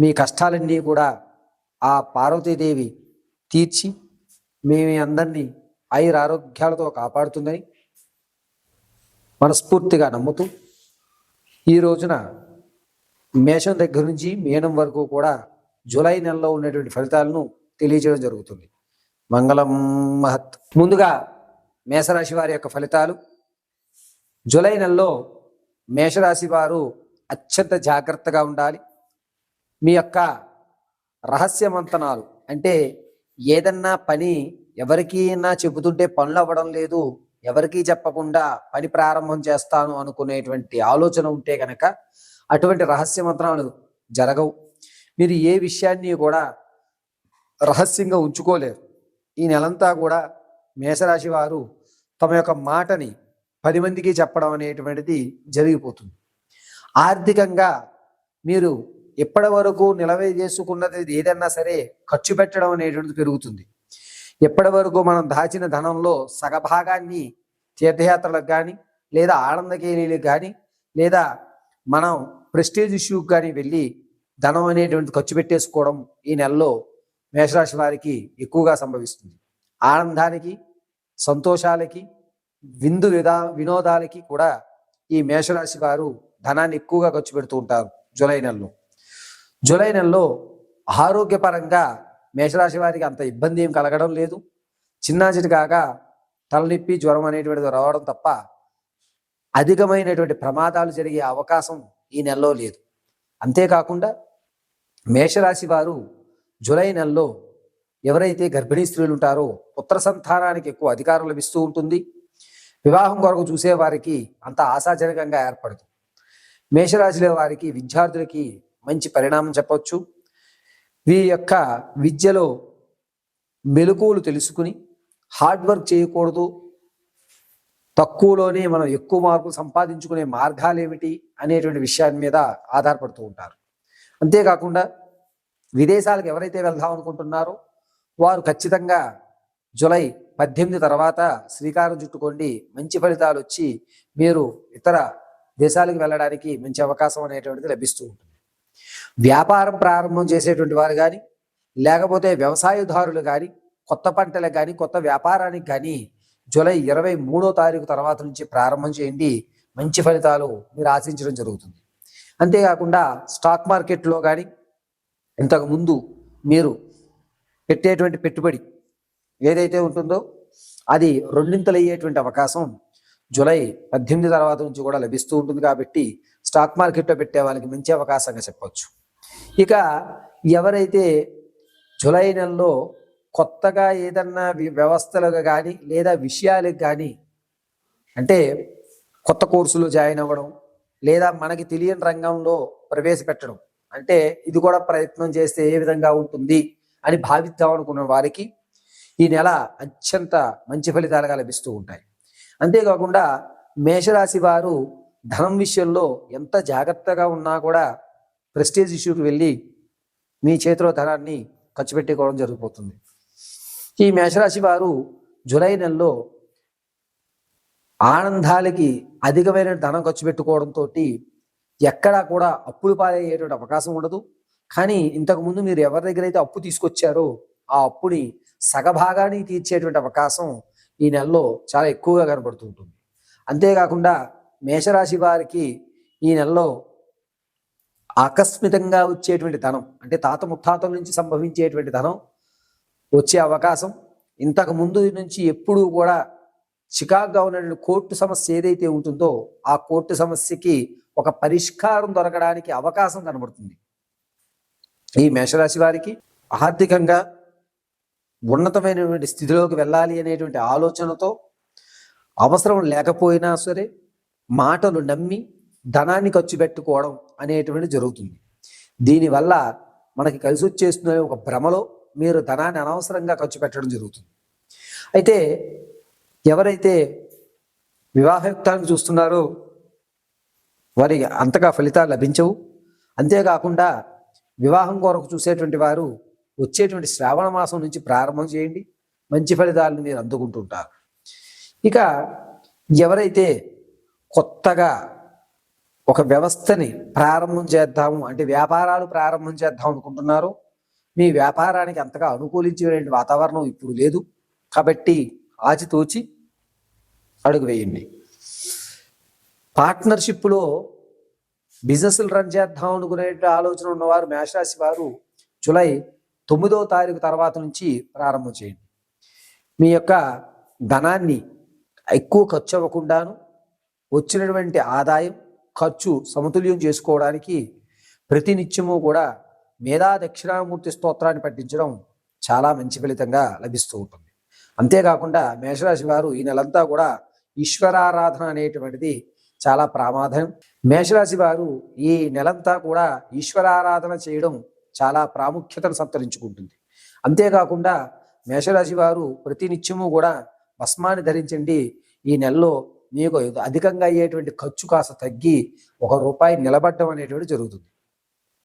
మీ కష్టాలన్నీ కూడా ఆ పార్వతీదేవి తీర్చి మీ అందరినీ ఆయుర ఆరోగ్యాలతో కాపాడుతుందని మనస్ఫూర్తిగా నమ్ముతూ ఈ రోజున మేషం దగ్గర నుంచి మీనం వరకు కూడా జూలై నెలలో ఉన్నటువంటి ఫలితాలను తెలియజేయడం జరుగుతుంది. మంగళం మహత్. ముందుగా మేషరాశి వారి యొక్క ఫలితాలు. జూలై నెలలో మేషరాశి వారు అత్యంత జాగ్రత్తగా ఉండాలి. మీ యొక్క రహస్యమంతనాలు. అంటే ఏదన్నా పని ఎవరికైనా చెబుతుంటే పనులు అవ్వడం లేదు ఎవరికీ చెప్పకుండా పని ప్రారంభం చేస్తాను అనుకునేటువంటి ఆలోచన ఉంటే కనుక అటువంటి రహస్యమంతనాలు జరగవు. మీరు ఏ విషయాన్ని కూడా రహస్యంగా ఉంచుకోలేరు. ఈ నెలంతా కూడా మేషరాశి వారు తమ యొక్క మాటని పది మందికి చెప్పడం అనేటువంటిది జరిగిపోతుంది. ఆర్థికంగా మీరు ఎప్పటి వరకు నిలవే చేసుకున్నది ఏదన్నా సరే ఖర్చు పెట్టడం అనేటువంటిది పెరుగుతుంది. ఎప్పటి వరకు మనం దాచిన ధనంలో సగభాగాన్ని తీర్థయాత్రలకు కానీ లేదా ఆనందకేలీలకు కానీ లేదా మనం ప్రెస్టేజ్ ఇష్యూకి కానీ వెళ్ళి ధనం అనేటువంటి ఖర్చు పెట్టేసుకోవడం ఈ నెలలో మేషరాశి వారికి ఎక్కువగా సంభవిస్తుంది. ఆనందానికి సంతోషాలకి విందు విధా వినోదాలకి కూడా ఈ మేషరాశి వారు ధనాన్ని ఎక్కువగా ఖర్చు పెడుతూ ఉంటారు జూలై నెలలో. జూలై నెలలో ఆరోగ్యపరంగా మేషరాశి వారికి అంత ఇబ్బంది ఏం కలగడం లేదు. చిన్న కాక తలనొప్పి జ్వరం అనేటువంటిది రావడం తప్ప అధికమైనటువంటి ప్రమాదాలు జరిగే అవకాశం ఈ నెలలో లేదు. అంతేకాకుండా మేషరాశి వారు జూలై నెలలో ఎవరైతే గర్భిణీ స్త్రీలు ఉంటారో పుత్ర సంతానానికి ఎక్కువ అధికారం లభిస్తూ ఉంటుంది. వివాహం కొరకు చూసే వారికి అంత ఆశాజనకంగా ఏర్పడదు. మేషరాశిలో వారికి విద్యార్థులకి మంచి పరిణామం చెప్పవచ్చు. వీరి యొక్క విద్యలో మెలకువలు తెలుసుకుని హార్డ్ వర్క్ చేయకూడదు. తక్కువలోనే మనం ఎక్కువ మార్కులు సంపాదించుకునే మార్గాలు ఏమిటి అనేటువంటి విషయాన్ని మీద ఆధారపడుతూ ఉంటారు. అంతేకాకుండా విదేశాలకు ఎవరైతే వెళ్దాం అనుకుంటున్నారో వారు ఖచ్చితంగా జులై పద్దెనిమిది తర్వాత శ్రీకారం చుట్టుకోండి. మంచి ఫలితాలు వచ్చి మీరు ఇతర దేశాలకు వెళ్ళడానికి మంచి అవకాశం అనేటువంటిది లభిస్తూ ఉంటుంది. వ్యాపారం ప్రారంభం చేసేటువంటి వారు కానీ లేకపోతే వ్యవసాయదారులు కానీ కొత్త పంటలకు కానీ కొత్త వ్యాపారానికి కానీ జూలై ఇరవై మూడో తారీఖు తర్వాత నుంచి ప్రారంభం చేయండి. మంచి ఫలితాలు మీరు ఆశించడం జరుగుతుంది. అంతేకాకుండా స్టాక్ మార్కెట్లో కానీ ఇంతకుముందు మీరు పెట్టేటువంటి పెట్టుబడి ఏదైతే ఉంటుందో అది రెండింతలు అయ్యేటువంటి అవకాశం జూలై పద్దెనిమిది తర్వాత నుంచి కూడా లభిస్తూ ఉంటుంది కాబట్టి స్టాక్ మార్కెట్లో పెట్టే వాళ్ళకి మంచి అవకాశంగా చెప్పవచ్చు ఇక ఎవరైతే జూలై నెలలో కొత్తగా ఏదన్నా వ్యవస్థలకు కానీ లేదా విషయాలకు కానీ అంటే కొత్త కోర్సులో జాయిన్ అవ్వడం లేదా మనకి తెలియని రంగంలో ప్రవేశపెట్టడం అంటే ఇది కూడా ప్రయత్నం చేస్తే ఏ విధంగా ఉంటుంది అని భావిద్దాం అనుకున్న వారికి ఈ నెల అత్యంత మంచి ఫలితాలుగా లభిస్తూ ఉంటాయి. అంతేకాకుండా మేషరాశి వారు ధనం విషయంలో ఎంత జాగ్రత్తగా ఉన్నా కూడా ప్రెస్టేజ్ ఇష్యూకి వెళ్ళి మీ చేతిలో ధనాన్ని ఖర్చు పెట్టుకోవడం జరిగిపోతుంది. ఈ మేషరాశి వారు జూలై నెలలో ఆనందాలకి అధికమైన ధనం ఖర్చు పెట్టుకోవడంతో ఎక్కడా కూడా అప్పులు పాలయ్యేటువంటి అవకాశం ఉండదు. కానీ ఇంతకు ముందు మీరు ఎవరి దగ్గర అయితే అప్పు తీసుకొచ్చారో ఆ అప్పుని సగభాగానికి తీర్చేటువంటి అవకాశం ఈ నెలలో చాలా ఎక్కువగా కనబడుతూ ఉంటుంది. అంతేకాకుండా మేషరాశి వారికి ఈ నెలలో ఆకస్మికంగా వచ్చేటువంటి ధనం అంటే తాత ముత్తాతల నుంచి సంభవించేటువంటి ధనం వచ్చే అవకాశం. ఇంతకు ముందు నుంచి ఎప్పుడూ కూడా చికాగ్గా ఉన్నటువంటి కోర్టు సమస్య ఏదైతే ఉంటుందో ఆ కోర్టు సమస్యకి ఒక పరిష్కారం దొరకడానికి అవకాశం కనబడుతుంది. ఈ మేషరాశి వారికి ఆర్థికంగా ఉన్నతమైనటువంటి స్థితిలోకి వెళ్ళాలి అనేటువంటి ఆలోచనతో అవసరం లేకపోయినా సరే మాటలు నమ్మి ధనాన్ని ఖర్చు పెట్టుకోవడం అనేటువంటి జరుగుతుంది. దీనివల్ల మనకి కలిసి వచ్చేస్తున్న ఒక భ్రమలో మీరు ధనాన్ని అనవసరంగా ఖర్చు పెట్టడం జరుగుతుంది. అయితే ఎవరైతే వివాహయుక్తానికి చూస్తున్నారో వారికి అంతగా ఫలితాలు లభించవు. అంతేకాకుండా వివాహం కొరకు చూసేటువంటి వారు వచ్చేటువంటి శ్రావణ మాసం నుంచి ప్రారంభం చేయండి. మంచి ఫలితాలను మీరు అందుకుంటుంటారు. ఇక ఎవరైతే కొత్తగా ఒక వ్యవస్థని ప్రారంభం చేద్దాము అంటే వ్యాపారాలు ప్రారంభం చేద్దాం అనుకుంటున్నారో మీ వ్యాపారానికి అంతగా అనుకూలించేటువంటి వాతావరణం ఇప్పుడు లేదు. కాబట్టి ఆచితూచి అడుగు వేయండి. పార్ట్నర్షిప్లో బిజినెస్లు రన్ చేద్దాం అనుకునే ఆలోచన ఉన్నవారు మేషరాశి వారు జూలై తొమ్మిదవ తారీఖు తర్వాత నుంచి ప్రారంభం చేయండి. మీ యొక్క ధనాన్ని ఎక్కువ ఖర్చు అవ్వకుండాను వచ్చినటువంటి ఆదాయం ఖర్చు సమతుల్యం చేసుకోవడానికి ప్రతినిత్యము కూడా మేధా దక్షిణామూర్తి స్తోత్రాన్ని పఠించడం చాలా మంచి ఫలితంగా లభిస్తూ ఉంటుంది. అంతేకాకుండా మేషరాశి వారు ఈ నెలంతా కూడా ఈశ్వరారాధన అనేటువంటిది చాలా ప్రామాదం. మేషరాశి వారు ఈ నెలంతా కూడా ఈశ్వరారాధన చేయడం చాలా ప్రాముఖ్యతను సంతరించుకుంటుంది. అంతేకాకుండా మేషరాశి వారు ప్రతినిత్యము కూడా భస్మాన్ని ధరించండి. ఈ నెలలో మీకు అధికంగా అయ్యేటువంటి ఖర్చు కాస్త తగ్గి ఒక రూపాయి నిలబడడం అనేటువంటి జరుగుతుంది.